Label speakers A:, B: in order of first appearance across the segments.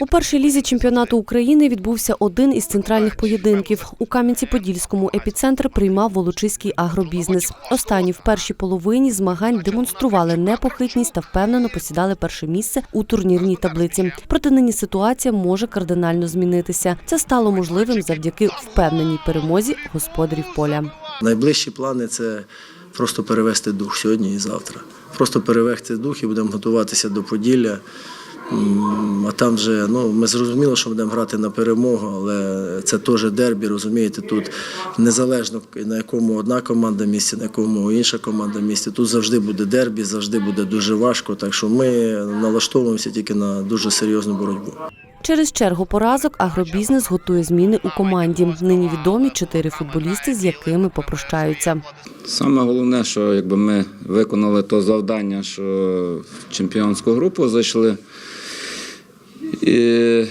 A: У першій лізі чемпіонату України відбувся один із центральних поєдинків. У Кам'янці-Подільському епіцентр приймав волочиський агробізнес. Останні в першій половині змагань демонстрували непохитність та впевнено посідали перше місце у турнірній таблиці. Проте нині ситуація може кардинально змінитися. Це стало можливим завдяки впевненій перемозі господарів поля.
B: Найближчі плани це просто перевести дух сьогодні і завтра. Просто перевести дух і будемо готуватися до Поділля. А там вже ну ми зрозуміло, що будемо грати на перемогу, але це теж дербі, розумієте, тут незалежно на якому одна команда місці, на якому інша команда місці. Тут завжди буде дербі, завжди буде дуже важко. Так що ми налаштовуємося тільки на дуже серйозну боротьбу.
A: Через чергу поразок агробізнес готує зміни у команді. Нині відомі чотири футболісти, з якими попрощаються.
C: Саме головне, що якби ми виконали то завдання, що в чемпіонську групу зайшли. І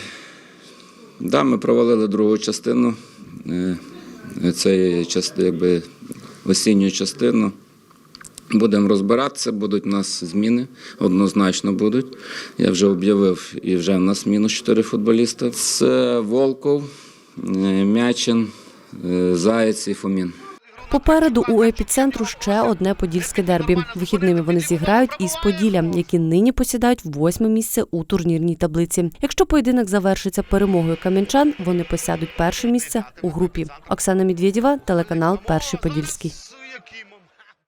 C: да, ми провалили другу частину. е, Це якби осінню частину. Будемо розбиратися, будуть у нас зміни, однозначно будуть. Я вже об'явив і вже в нас мінус 4 футболіста. Це Волков, е, Мячин, е, Заєць і Фомін.
A: Попереду у епіцентру ще одне подільське дербі. Вихідними вони зіграють із Поділля, які нині посідають восьме місце у турнірній таблиці. Якщо поєдинок завершиться перемогою кам'янчан, вони посядуть перше місце у групі. Оксана Медведєва, телеканал Перший Подільський.